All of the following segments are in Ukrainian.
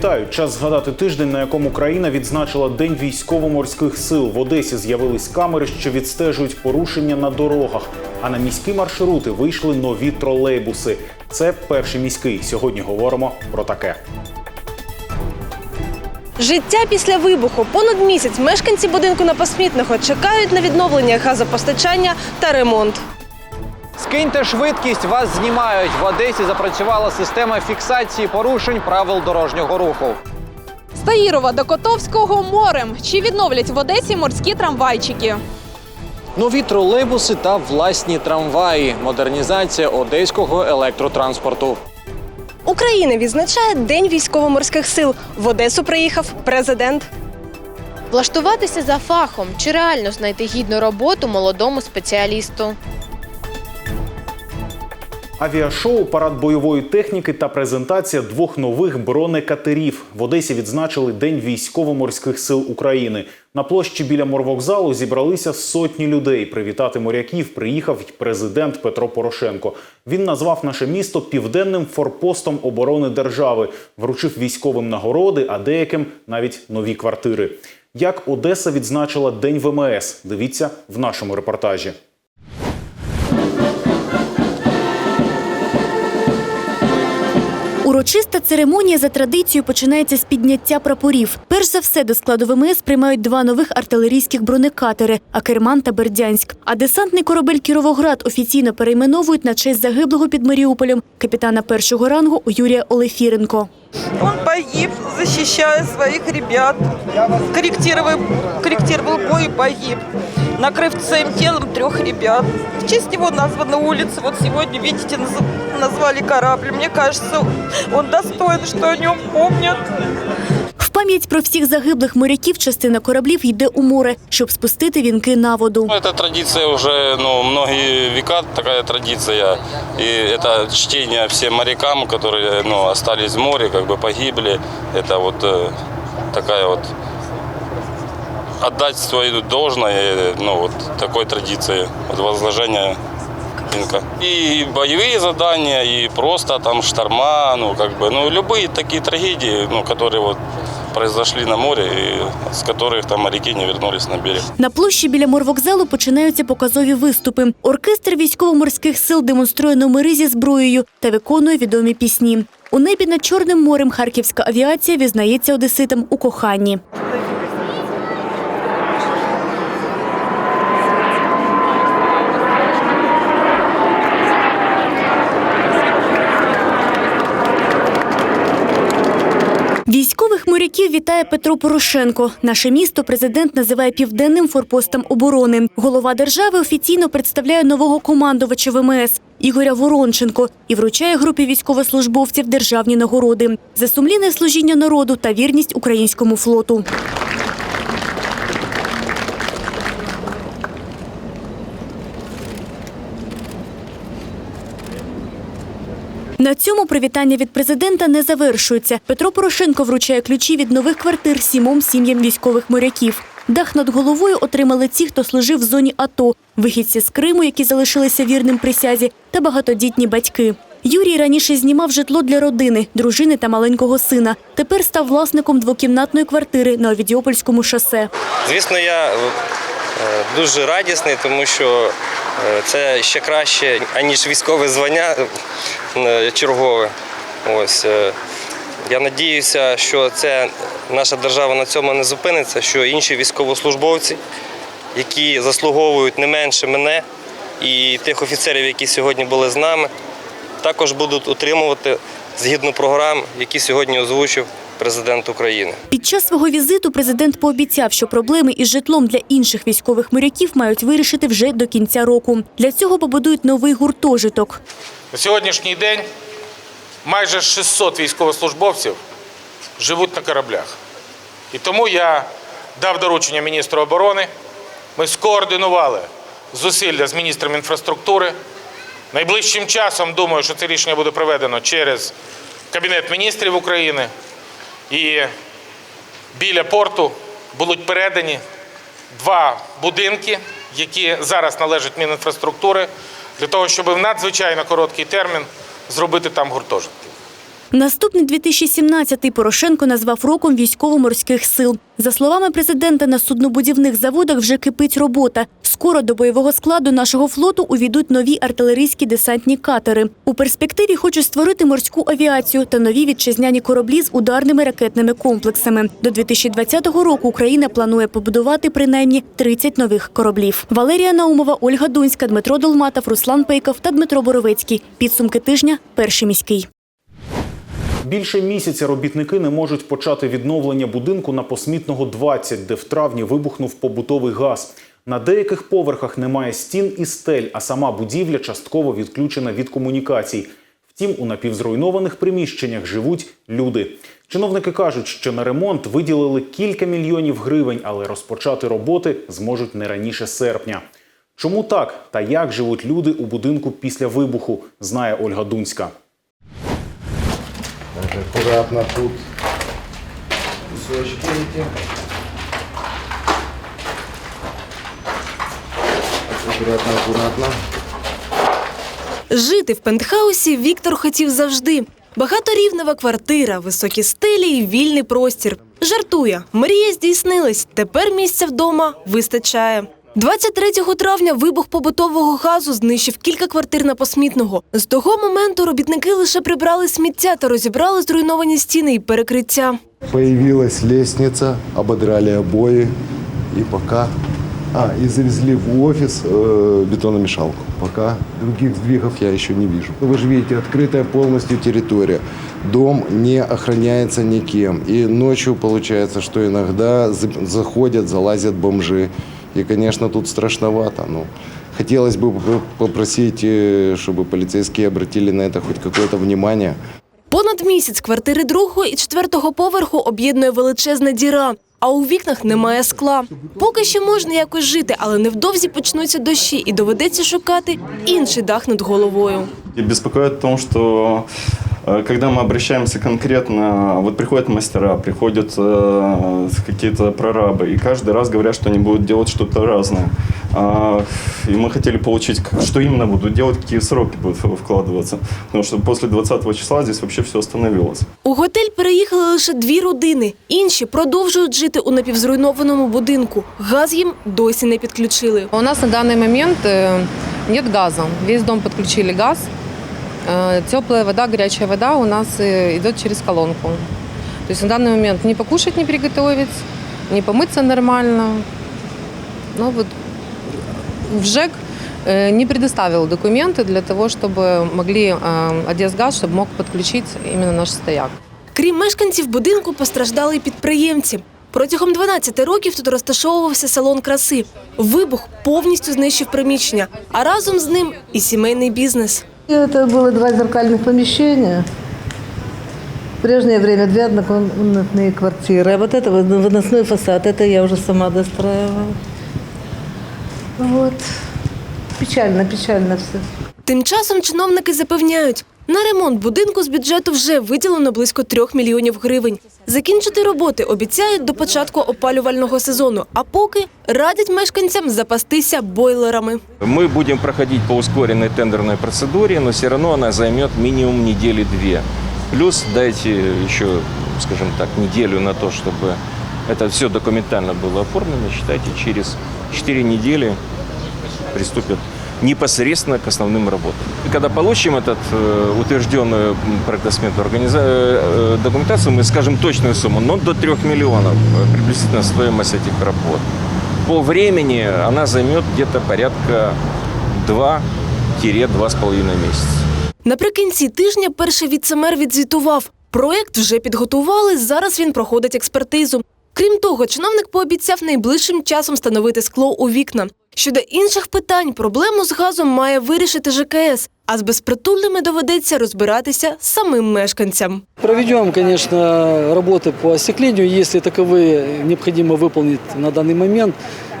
Вітаю! Час згадати тиждень, на якому країна відзначила День військово-морських сил. В Одесі з'явились камери, що відстежують порушення на дорогах. А на міські маршрути вийшли нові тролейбуси. Це перший міський. Сьогодні говоримо про таке. Життя після вибуху. Понад місяць мешканці будинку на посмітного чекають на відновлення газопостачання та ремонт. Скиньте швидкість, вас знімають. В Одесі запрацювала система фіксації порушень правил дорожнього руху. З Таїрова до Котовського морем. Чи відновлять в Одесі морські трамвайчики? Нові тролейбуси та власні трамваї. Модернізація одеського електротранспорту. Україна відзначає День військово-морських сил. В Одесу приїхав президент. Влаштуватися за фахом чи реально знайти гідну роботу молодому спеціалісту. Авіашоу, парад бойової техніки та презентація двох нових бронекатерів. В Одесі відзначили День військово-морських сил України. На площі біля морвокзалу зібралися сотні людей. Привітати моряків приїхав й президент Петро Порошенко. Він назвав наше місто південним форпостом оборони держави, вручив військовим нагороди, а деяким навіть нові квартири. Як Одеса відзначила День ВМС? Дивіться в нашому репортажі. Урочиста церемонія за традицією починається з підняття прапорів. Перш за все до складу ВМС приймають два нових артилерійських бронекатери Акерман та Бердянськ. А десантний корабель Кіровоград офіційно перейменовують на честь загиблого під Маріуполем капітана першого рангу Юрія Олефіренко. Он погиб, защищая своих ребят. Корректировал, корректировал бой и погиб, накрыв своим телом трех ребят. В честь него названы улицы. Вот сегодня, видите, наз- назвали корабль. Мне кажется, он достоин, что о нем помнят. В пам'ять про всіх загиблих моряків частина кораблів йде у море, щоб спустити вінки на воду. Ну, Это традиция уже ну, многие века, такая традиция. И это чтение всем морякам, которые ну, остались в море, как бы погибли. Это вот э, такая вот отдать свое должное, э, ну, вот такой традиции, вот возложения венка. И боевые задания, и просто там шторма, ну, как бы, ну, любые такие трагедии, ну, которые вот произошли на море, и с которых там моряки не вернулись на берег. На площі біля морвокзалу починаються показові виступи. Оркестр військово-морських сил демонструє номери зі зброєю та виконує відомі пісні. У небі над Чорним морем харківська авіація візнається одеситам у коханні. Військових моряків вітає Петро Порошенко. Наше місто президент називає південним форпостом оборони. Голова держави офіційно представляє нового командувача ВМС Ігоря Воронченко і вручає групі військовослужбовців державні нагороди за сумлінне служіння народу та вірність українському флоту. На цьому привітання від президента не завершується. Петро Порошенко вручає ключі від нових квартир сімом сім'ям військових моряків. Дах над головою отримали ті, хто служив в зоні АТО, вихідці з Криму, які залишилися вірним присязі, та багатодітні батьки. Юрій раніше знімав житло для родини, дружини та маленького сина. Тепер став власником двокімнатної квартири на Овідіопольському шосе. Звісно, я е, дуже радісний, тому що це ще краще, аніж військове звання е, чергове. Ось. е, Я надіюся, що це наша держава на цьому не зупиниться, що інші військовослужбовці, які заслуговують не менше мене і тих офіцерів, які сьогодні були з нами, також будуть отримувати згідно програм, які сьогодні озвучив президент України. Під час свого візиту президент пообіцяв, що проблеми із житлом для інших військових моряків мають вирішити вже до кінця року. Для цього побудують новий гуртожиток. На сьогоднішній день майже 600 військовослужбовців живуть на кораблях. І тому я дав доручення міністру оборони. Ми скоординували зусилля з міністром інфраструктури. Найближчим часом думаю, що це рішення буде проведено через Кабінет міністрів України. І біля порту будуть передані два будинки, які зараз належать Мінінфраструктури, для того, щоб в надзвичайно короткий термін зробити там гуртожитки. Наступний 2017-й Порошенко назвав роком військово-морських сил. За словами президента, на суднобудівних заводах вже кипить робота. Скоро до бойового складу нашого флоту увійдуть нові артилерійські десантні катери. У перспективі хочуть створити морську авіацію та нові вітчизняні кораблі з ударними ракетними комплексами. До 2020 року Україна планує побудувати принаймні 30 нових кораблів. Валерія Наумова, Ольга Дунська, Дмитро Долматов, Руслан Пейков та Дмитро Боровецький. Підсумки тижня перший міський. Більше місяця робітники не можуть почати відновлення будинку на посмітного 20, де в травні вибухнув побутовий газ. На деяких поверхах немає стін і стель, а сама будівля частково відключена від комунікацій. Втім, у напівзруйнованих приміщеннях живуть люди. Чиновники кажуть, що на ремонт виділили кілька мільйонів гривень, але розпочати роботи зможуть не раніше серпня. Чому так та як живуть люди у будинку після вибуху, знає Ольга Дунська. Так, аккуратно тут кусочки эти. Аккуратно, аккуратно. Жити в пентхаусі Віктор хотів завжди. Багаторівнева квартира, високі стелі і вільний простір. Жартує, мрія здійснилась. Тепер місця вдома вистачає. 23 травня вибух побутового газу знищив кілька квартир на посмітного. З того моменту робітники лише прибрали сміття та розібрали зруйновані стіни і перекриття. Появилась лестница, ободрали обои и пока... А, и завезли в офис э, бетономешалку. Пока других сдвигов я еще не вижу. Вы же видите, открытая полностью территория. Дом не охраняется никем. И ночью получается, что иногда за- заходят, залазят бомжи. И, конечно, тут страшновато. Ну, хотелось бы попросить, э, чтобы полицейские обратили на это хоть какое-то внимание. Понад місяць квартири другого і четвертого поверху об'єднує величезна діра. А у вікнах немає скла. Поки що можна якось жити, але невдовзі почнуться дощі і доведеться шукати інший дах над головою. И беспокоит в том, что э, когда мы обращаемся конкретно, вот приходят мастера, приходят э, какие-то прорабы, и каждый раз говорят, что они будут делать что-то разное. А, И мы хотели получить, как- что именно будут делать, какие сроки будут в- вкладываться. Потому что после 20 числа здесь вообще все остановилось. У готель переїхали лише дві родини. Інші продовжують жити у напівзруйнованому будинку. Газ їм досі не підключили. У нас на данный момент э, нет газа. Весь дом подключили газ. Э, Теплая вода, горячая вода у нас э, идет через колонку. То есть на данный момент ни покушать не приготовить, ни помыться нормально. Ну вот в ЖЭК э, не предоставил документы для того, чтобы могли э, Одесгаз, чтобы мог подключить именно наш стояк. Крім мешканців будинку, постраждали й підприємці. Протягом 12 років тут розташовувався салон краси. Вибух повністю знищив приміщення, а разом з ним і сімейний бізнес. Это было два зеркальных помещения. В прежнее время две однокомнатные квартиры. А вот это вот выносной фасад, это я уже сама достраивала. Вот. Печально, печально все. Тим часом чиновники запевняють, на ремонт будинку з бюджету вже виділено близько трьох мільйонів гривень. Закінчити роботи обіцяють до початку опалювального сезону, а поки радять мешканцям запастися бойлерами. Мы будем проходить по ускоренной тендерной процедуре, но все равно она займет минимум недели-две. Плюс дайте еще, скажем так, неделю на то, чтобы это все документально было оформлено. Считайте, через 4 недели приступят непосредственно к основным работам. И когда получим этот э, утвержденную м, проектосметную организа- э, документацию, мы скажем точную сумму, но до 3 миллионов э, приблизительно стоимость этих работ. По времени она займет где-то порядка 2-2,5 месяца. Наприкінці тижня перший віцемер відзвітував. Проект вже підготували. Зараз він проходить експертизу. Крім того, чиновник пообіцяв найближчим часом встановити скло у вікна. Щодо інших питань, проблему з газом має вирішити ЖКС, а з безпритульними доведеться розбиратися самим мешканцям. Проведем, конечно, работы по остеклению, если таковые необходимо выполнить на данный момент.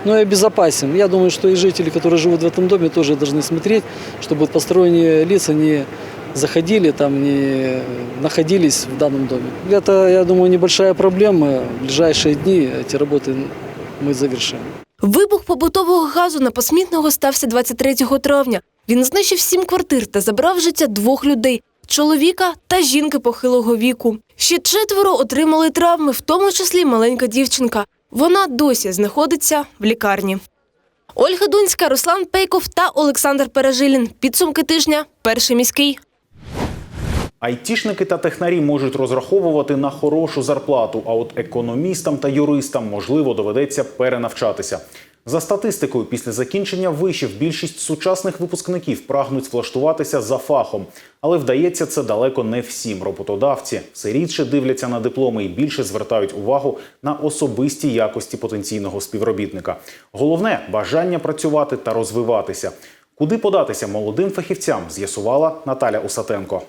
Но и обезопасим. Я думаю, что и жители, которые живут в этом доме, тоже должны смотреть, чтобы посторонние лица не заходили, там, не находились в данном доме. Это, я думаю, небольшая проблема. В ближайшие дни эти работы мы завершим. Вибух побутового газу на посмітного стався 23 травня. Він знищив сім квартир та забрав життя двох людей. чоловіка та жінки похилого віку. Ще четверо отримали травми, в тому числі маленька дівчинка. Вона досі знаходиться в лікарні. Ольга Дунська, Руслан Пейков та Олександр Пережилін. Підсумки тижня. Перший міський. Айтішники та технарі можуть розраховувати на хорошу зарплату, а от економістам та юристам можливо доведеться перенавчатися. За статистикою, після закінчення вишів більшість сучасних випускників прагнуть влаштуватися за фахом, але вдається це далеко не всім. Роботодавці все рідше дивляться на дипломи і більше звертають увагу на особисті якості потенційного співробітника. Головне бажання працювати та розвиватися. Куди податися молодим фахівцям, з'ясувала Наталя Усатенко.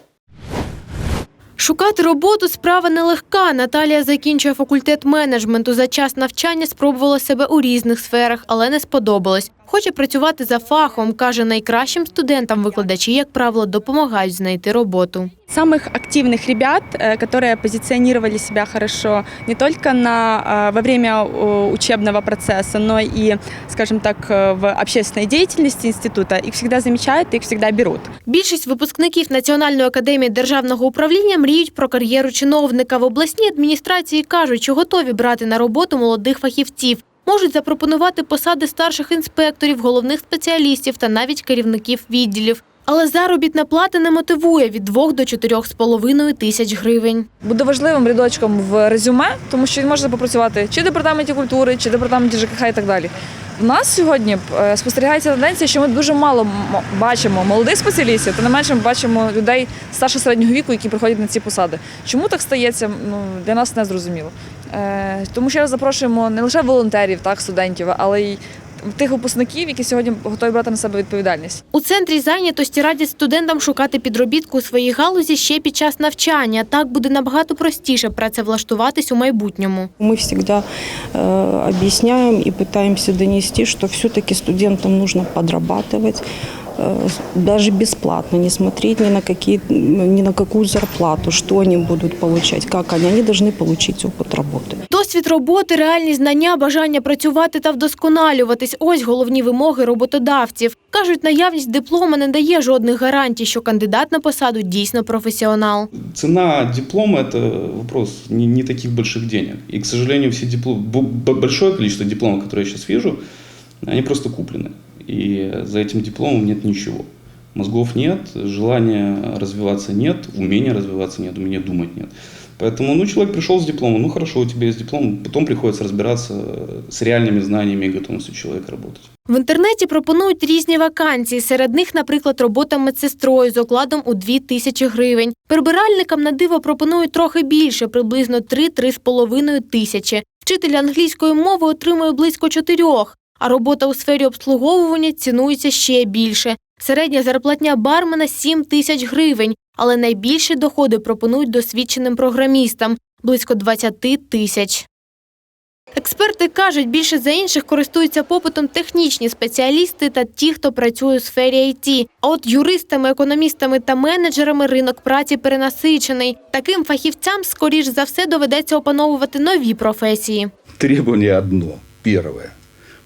Шукати роботу справа нелегка. Наталія закінчує факультет менеджменту. За час навчання спробувала себе у різних сферах, але не сподобалось. Хоче працювати за фахом. каже, найкращим студентам викладачі, як правило, допомагають знайти роботу. самых активных ребят, э, которые позиционировали себя хорошо не только на, э, во время э, учебного процесса, но и, скажем так, э, в общественной деятельности института, их всегда замечают, их всегда берут. Більшість випускників Національної академії державного управління мріють про кар'єру чиновника. В обласній адміністрації кажуть, що готові брати на роботу молодих фахівців. Можуть запропонувати посади старших інспекторів, головних спеціалістів та навіть керівників відділів. Але заробітна плата не мотивує від 2 до 4,5 тисяч гривень. буде важливим рядочком в резюме, тому що він може попрацювати чи в департаменті культури, чи в департаменті ЖКХ і так далі. У нас сьогодні е, спостерігається тенденція, що ми дуже мало бачимо молодих спеціалістів, та не менше ми бачимо людей старше середнього віку, які приходять на ці посади. Чому так стається? Ну для нас не зрозуміло. Е, Тому ще раз запрошуємо не лише волонтерів, так студентів, але й тих випускників, які сьогодні готові брати на себе відповідальність. У центрі зайнятості радять студентам шукати підробітку у своїй галузі ще під час навчання. Так буде набагато простіше працевлаштуватись у майбутньому. Мы всегда э, объясняем и пытаемся донести, что все-таки студентам нужно подрабатывать, э, даже бесплатно, не смотреть ни на, какие, ни на какую зарплату, что они будут получать, как они. Они должны получить опыт работы. Досвід роботи, реальні знання, бажання працювати та вдосконалюватись – ось головні вимоги роботодавців. Кажуть, наявність диплома не дає жодних гарантій, що кандидат на посаду дійсно професіонал. Цена диплома – это вопрос не, не таких больших денег. И, к сожалению, все дипломы, большое количество дипломов, которые я сейчас вижу, они просто куплены. И за этим дипломом нет ничего. Мозгов нет, желания развиваться нет, умения развиваться нет, умения думать нет. Поэтому, ну, человек пришел с дипломом, ну, хорошо, у тебя есть диплом, потом приходится разбираться с реальными знаниями и готовностью человека работать. В інтернеті пропонують різні вакансії. Серед них, наприклад, робота медсестрою з окладом у 2 тисячі гривень. Прибиральникам на диво пропонують трохи більше, приблизно 3-3,5 тисячі. Вчитель англійської мови отримує близько чотирьох, а робота у сфері обслуговування цінується ще більше. Середня зарплатня бармена 7 тисяч гривень, але найбільші доходи пропонують досвідченим програмістам – близько 20 тисяч. Експерти кажуть, більше за інших користуються попитом технічні спеціалісти та ті, хто працює у сфері IT. А от юристами, економістами та менеджерами ринок праці перенасичений. Таким фахівцям, скоріш за все, доведеться опановувати нові професії. Требование одно. Первое.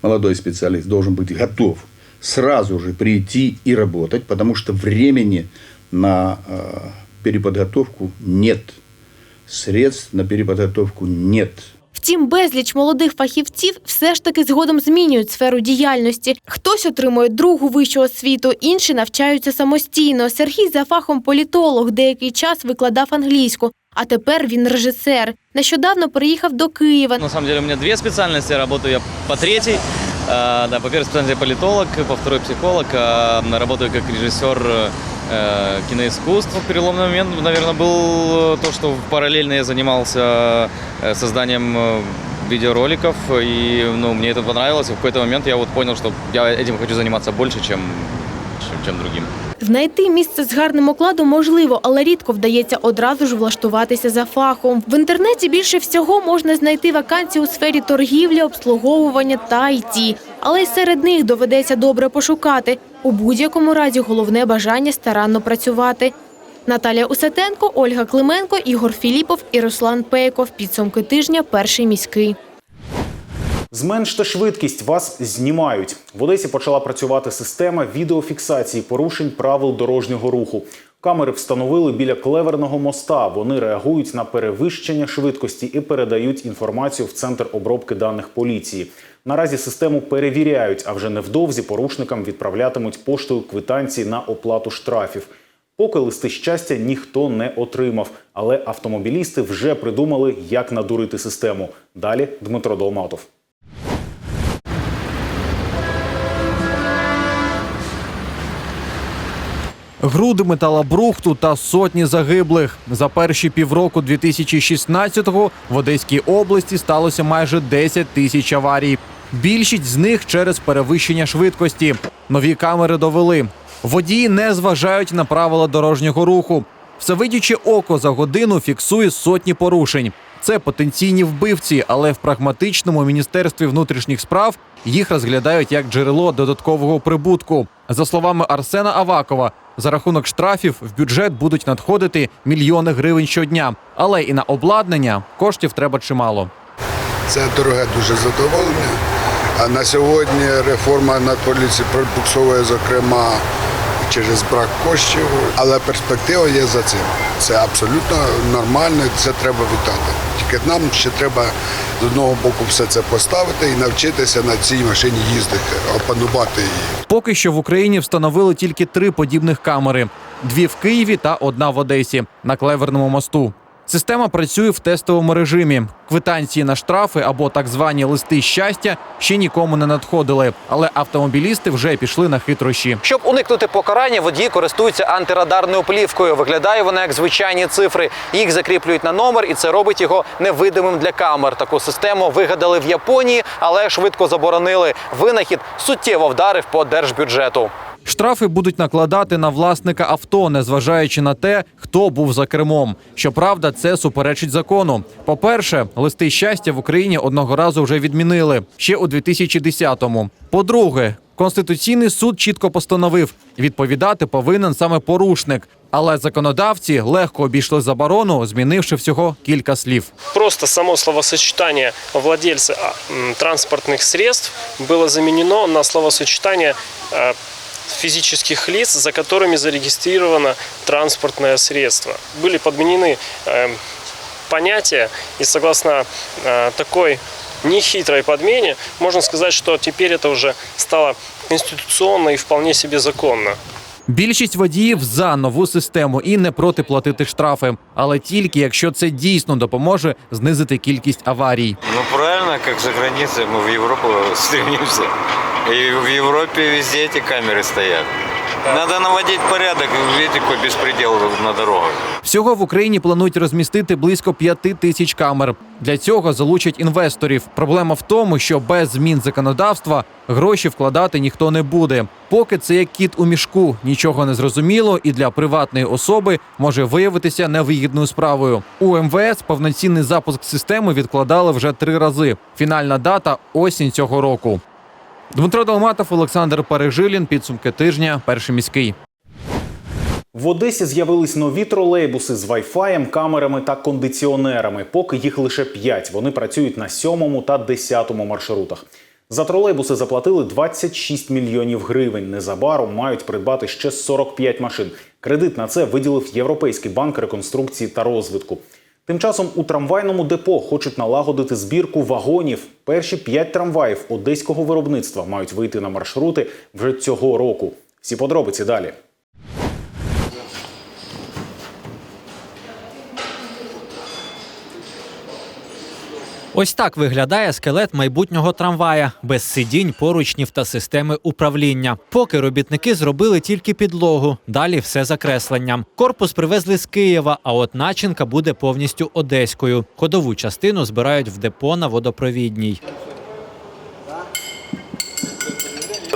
Молодой специалист должен быть готов сразу же прийти и работать, потому что времени на э, переподготовку нет. Средств на переподготовку нет. Втім, безліч молодих фахівців все ж таки згодом змінюють сферу діяльності. Хтось отримує другу вищу освіту, інші навчаються самостійно. Сергій за фахом політолог деякий час викладав англійську, а тепер він режисер. Нещодавно переїхав до Києва. На самом деле у меня две специальности, работаю я по третьей. А, Да, по первой специальности политолог, по второй психолог. Работаю как режиссер э, киноискусств. Переломный момент, наверное, был то, что параллельно я занимался э, созданием э, видеороликов, и ну, мне это понравилось. И в какой-то момент я вот понял, что я этим хочу заниматься больше, чем, чем, чем другим. Знайти місце з гарним окладом можливо, але рідко вдається одразу ж влаштуватися за фахом. В інтернеті більше всього можна знайти вакансії у сфері торгівлі, обслуговування та IT. Але й серед них доведеться добре пошукати. У будь-якому разі головне бажання старанно працювати. Наталія Усатенко, Ольга Клименко, Ігор Філіпов і Руслан Пейков. Підсумки тижня перший міський. Зменште швидкість, вас знімають. В Одесі почала працювати система відеофіксації порушень правил дорожнього руху. Камери встановили біля клеверного моста. Вони реагують на перевищення швидкості і передають інформацію в центр обробки даних поліції. Наразі систему перевіряють, а вже невдовзі порушникам відправлятимуть поштою квитанції на оплату штрафів. Поки листи щастя ніхто не отримав, але автомобілісти вже придумали, як надурити систему. Далі Дмитро Долматов. Груди металобрухту та сотні загиблих. За перші півроку 2016-го в Одеській області сталося майже 10 тисяч аварій. Більшість з них через перевищення швидкості. Нові камери довели. Водії не зважають на правила дорожнього руху. Всевидяче око за годину фіксує сотні порушень. Це потенційні вбивці, але в прагматичному міністерстві внутрішніх справ їх розглядають як джерело додаткового прибутку. За словами Арсена Авакова, за рахунок штрафів в бюджет будуть надходити мільйони гривень щодня, але і на обладнання коштів треба чимало. Це дороге дуже задоволення. А на сьогодні реформа Нацполіції пробуксовує, зокрема, через брак коштів, але перспектива є за цим. Це абсолютно нормально, це треба вітати. Тільки нам ще треба з одного боку все це поставити і навчитися на цій машині їздити, опанувати її. Поки що в Україні встановили тільки три подібних камери: дві в Києві та одна в Одесі на клеверному мосту. Система працює в тестовому режимі. Квитанції на штрафи або так звані листи щастя ще нікому не надходили, але автомобілісти вже пішли на хитрощі. Щоб уникнути покарання, водії користуються антирадарною плівкою. Виглядає вона як звичайні цифри. Їх закріплюють на номер, і це робить його невидимим для камер. Таку систему вигадали в Японії, але швидко заборонили. Винахід суттєво вдарив по держбюджету. Штрафи будуть накладати на власника авто, незважаючи на те, хто був за кермом. Щоправда, це суперечить закону. По-перше, листи щастя в Україні одного разу вже відмінили ще у 2010-му. По-друге, Конституційний суд чітко постановив, відповідати повинен саме порушник. Але законодавці легко обійшли заборону, змінивши всього кілька слів. Просто само словосочетание владельца а, м, транспортных средств было заменено на словосочетание а, физических лиц, за которыми зарегистрировано транспортное средство. Были подменены э, понятия, и согласно э, такой нехитрой подмене, можно сказать, что теперь это уже стало конституционно и вполне себе законно. Більшість водіїв за нову систему і не проти платити штрафи, але тільки якщо це дійсно допоможе знизити кількість аварій. Ну правильно, как за границей, мы в Европу стремимся. И в Европе везде эти камеры стоят. Надо наводить порядок, видите, какой беспредел на дорогах. Всього в Україні планують розмістити близько п'яти тисяч камер. Для цього залучать інвесторів. Проблема в тому, що без змін законодавства гроші вкладати ніхто не буде. Поки це як кіт у мішку, нічого не зрозуміло, і для приватної особи може виявитися невигідною справою. У МВС повноцінний запуск системи відкладали вже три рази. Фінальна дата осінь цього року. Дмитро Долматов, Олександр Пережилін. Підсумки тижня. Перший міський. В Одесі з'явились нові тролейбуси з вайфаєм, камерами та кондиціонерами. Поки їх лише п'ять. Вони працюють на сьомому та десятому маршрутах. За тролейбуси заплатили 26 мільйонів гривень. Незабаром мають придбати ще 45 машин. Кредит на це виділив Європейський банк реконструкції та розвитку. Тим часом у трамвайному депо хочуть налагодити збірку вагонів. Перші п'ять трамваїв одеського виробництва мають вийти на маршрути вже цього року. Всі подробиці далі. Ось так виглядає скелет майбутнього трамвая без сидінь, поручнів та системи управління. Поки робітники зробили тільки підлогу, далі все закресленням. Корпус привезли з Києва, а от начинка буде повністю одеською. Ходову частину збирають в депо на водопровідній.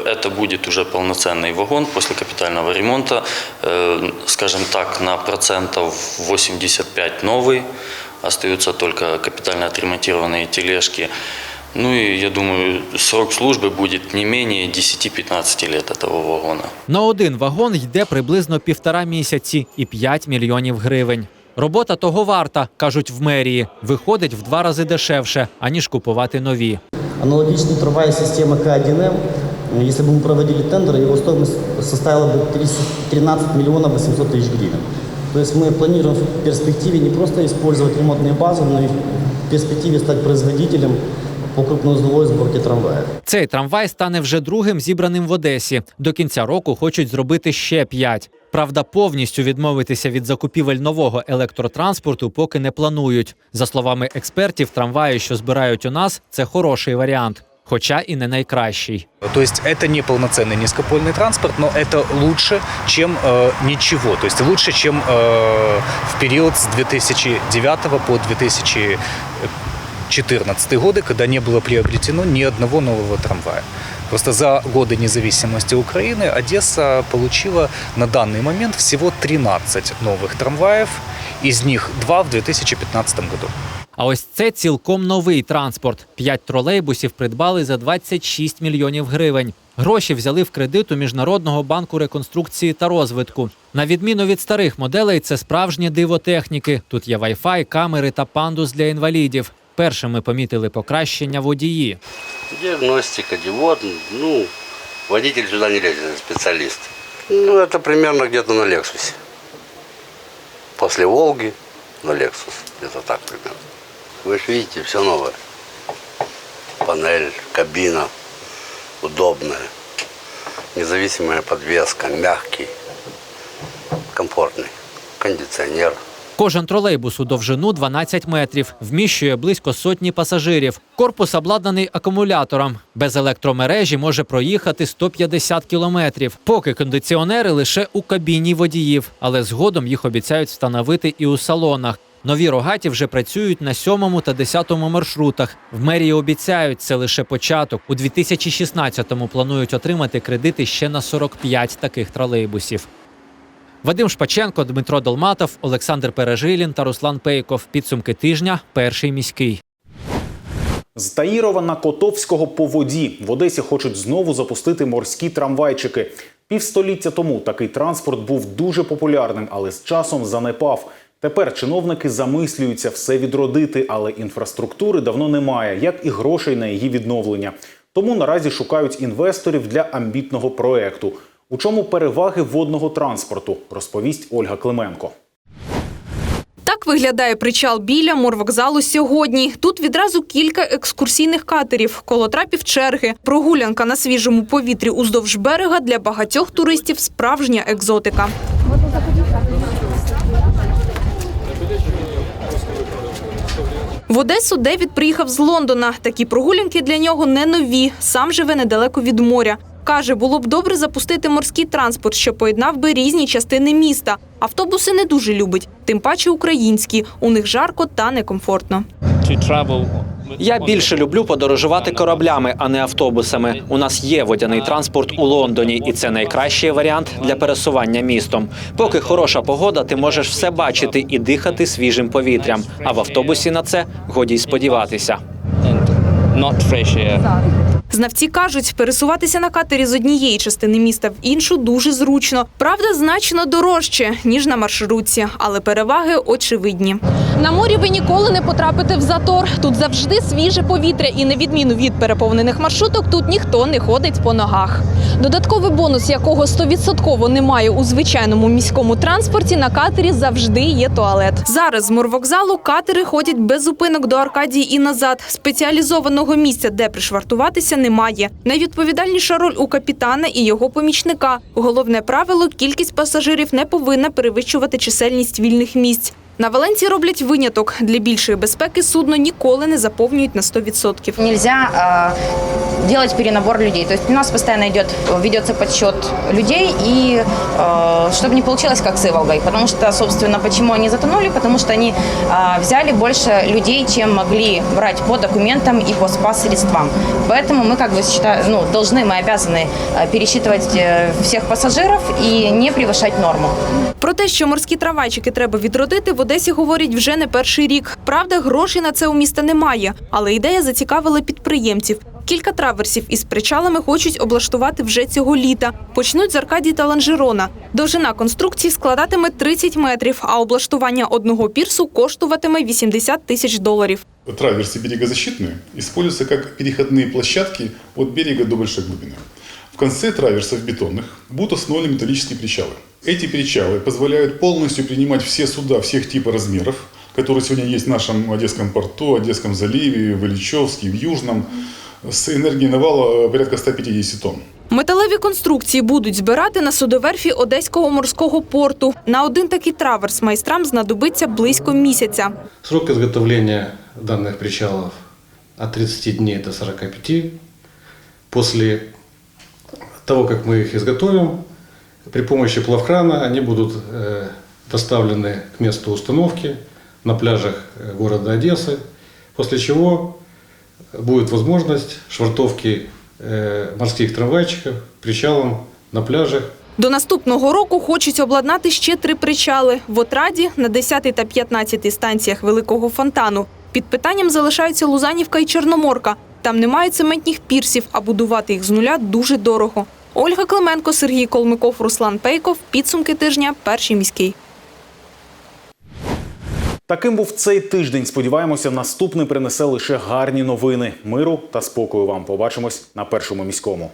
Это будет уже полноценный вагон после капитального ремонта. Э, Скажем так, на процентов 85 новый. Остаются только капитально отремонтированные тележки. Ну и я думаю, срок службы будет не менее 10-15 лет этого вагона. На один вагон йде приблизно півтора місяці і 5 мільйонів гривень. Робота того варта, кажуть в мерії. Виходить в два рази дешевше, аніж купувати нові. Аналогічні трамваї системи К1М Э, Если бы мы проводили тендер, его стоимость составила бы 30 13 миллионов 800 тысяч гривен. То есть мы планируем в перспективе не просто использовать ремонтные базы, но и в перспективе стать производителем по крупноузловой сборке трамваев. Цей трамвай стане вже другим зібраним в Одесі. До кінця року хочуть зробити ще п'ять. Правда, повністю відмовитися від закупівель нового електротранспорту поки не планують. За словами експертів, трамваї, що збирають у нас, це хороший варіант, хоча і не найкращий. То есть это не полноценный низкопольный транспорт, но это лучше, чем э, ничего. То есть лучше, чем э, в период с 2009 по 2014 годы, когда не было приобретено ни одного нового трамвая. Просто за годы независимости Украины Одесса получила на данный момент всего 13 новых трамваев, из них два в 2015 году. А ось це цілком новий транспорт. П'ять тролейбусів придбали за 26 мільйонів гривень. Гроші взяли в кредит у Міжнародного банку реконструкції та розвитку. На відміну від старих моделей, це справжнє диво техніки. Тут є Wi-Fi, камери та пандус для інвалідів. Першими помітили покращення водії. Диагностика, дивод, ну, водитель сюда не лезет, специалист. Ну, это примерно где-то на Лексусе. После Волги на Лексус, где-то так примерно. Вы же видите, все новое. Панель, кабина удобная, независимая подвеска, мягкий, комфортный, кондиционер. Кожен тролейбус у довжину 12 метрів, вміщує близько сотні пасажирів. Корпус обладнаний акумулятором. Без електромережі може проїхати 150 кілометрів. Поки кондиціонери лише у кабіні водіїв, але згодом їх обіцяють встановити і у салонах. Нові рогаті вже працюють на сьомому та десятому маршрутах. В мерії обіцяють, це лише початок. У 2016-му планують отримати кредити ще на 45 таких тролейбусів. Вадим Шпаченко, Дмитро Долматов, Олександр Пережилін та Руслан Пейков. Підсумки тижня. Перший міський. З на Котовського по воді в Одесі хочуть знову запустити морські трамвайчики. Півстоліття тому такий транспорт був дуже популярним, але з часом занепав. Тепер чиновники замислюються все відродити, але інфраструктури давно немає, як і грошей на її відновлення. Тому наразі шукають інвесторів для амбітного проекту. У чому переваги водного транспорту, розповість Ольга Клименко. Так виглядає причал біля морвокзалу сьогодні. Тут відразу кілька екскурсійних катерів, коло трапів черги. Прогулянка на свіжому повітрі уздовж берега для багатьох туристів справжня екзотика. В Одесу Девід приїхав з Лондона. Такі прогулянки для нього не нові. Сам живе недалеко від моря. Каже, було б добре запустити морський транспорт, що поєднав би різні частини міста. Автобуси не дуже любить, тим паче українські. У них жарко та некомфортно. Я більше люблю подорожувати кораблями, а не автобусами. У нас є водяний транспорт у Лондоні, і це найкращий варіант для пересування містом. Поки хороша погода, ти можеш все бачити і дихати свіжим повітрям. А в автобусі на це годі й сподіватися. Знавці кажуть, пересуватися на катері з однієї частини міста в іншу дуже зручно. Правда, значно дорожче ніж на маршрутці, але переваги очевидні. На морі ви ніколи не потрапите в затор. Тут завжди свіже повітря, і на відміну від переповнених маршруток, тут ніхто не ходить по ногах. Додатковий бонус, якого 100% немає у звичайному міському транспорті, на катері завжди є туалет. Зараз з морвокзалу катери ходять без зупинок до Аркадії і назад. Спеціалізованого місця, де пришвартуватися, немає. Найвідповідальніша роль у капітана і його помічника. Головне правило кількість пасажирів не повинна перевищувати чисельність вільних місць. На Валенці роблять виняток. Для більшої безпеки судно ніколи не заповнюють на 100%. Нельзя э, делать перенабор людей. То есть у нас постоянно идет, ведется подсчет людей, и э, чтобы не получилось как с Иволгой. Потому что, собственно, почему они затонули? Потому что они э, взяли больше людей, чем могли брать по документам и по спас-средствам. Поэтому мы как бы считаем, ну, должны, мы обязаны э, пересчитывать э, всех пассажиров и не превышать норму. Про те, що морські трамвайчики треба відродити, в Одесі говорять вже не перший рік. Правда, грошей на це у міста немає, але ідея зацікавила підприємців. Кілька траверсів із причалами хочуть облаштувати вже цього літа. Почнуть з Аркадії та Ланжерона. Довжина конструкції складатиме 30 метрів, а облаштування одного пірсу коштуватиме 80 тисяч доларів. Траверсы берегозащитные используются как переходные площадки от берега до большой глубины. В конце траверсов бетонных будут установлены металлические причалы. Эти причалы позволяют полностью принимать все суда всех типов размеров, которые сегодня есть в нашем Одесском порту, Одесском заливе, в Ильичевске, в Южном, с энергией навала э, порядка 150 тонн. Металеві конструкції будуть збирати на судоверфі Одеського морського порту. На один такий траверс майстрам знадобиться близько місяця. Срок изготовления данных причалов от 30 дней до 45. После того, как мы их изготовим, при помощи плавкрана они будут э, доставлены к месту установки на пляжах э, города Одессы, после чего будет возможность швартовки э, морских трамвайчиков причалом на пляжах До наступного року хочуть обладнати ще три причали в Отраді на 10 та 15 станціях Великого фонтану. Під питанням залишаються Лузанівка і Чорноморка. Там немає цементних пірсів, а будувати їх з нуля дуже дорого. Ольга Клименко, Сергій Колмиков, Руслан Пейков. Підсумки тижня. Перший міський. Таким був цей тиждень. Сподіваємося, наступний принесе лише гарні новини, миру та спокою вам. Побачимось на першому міському.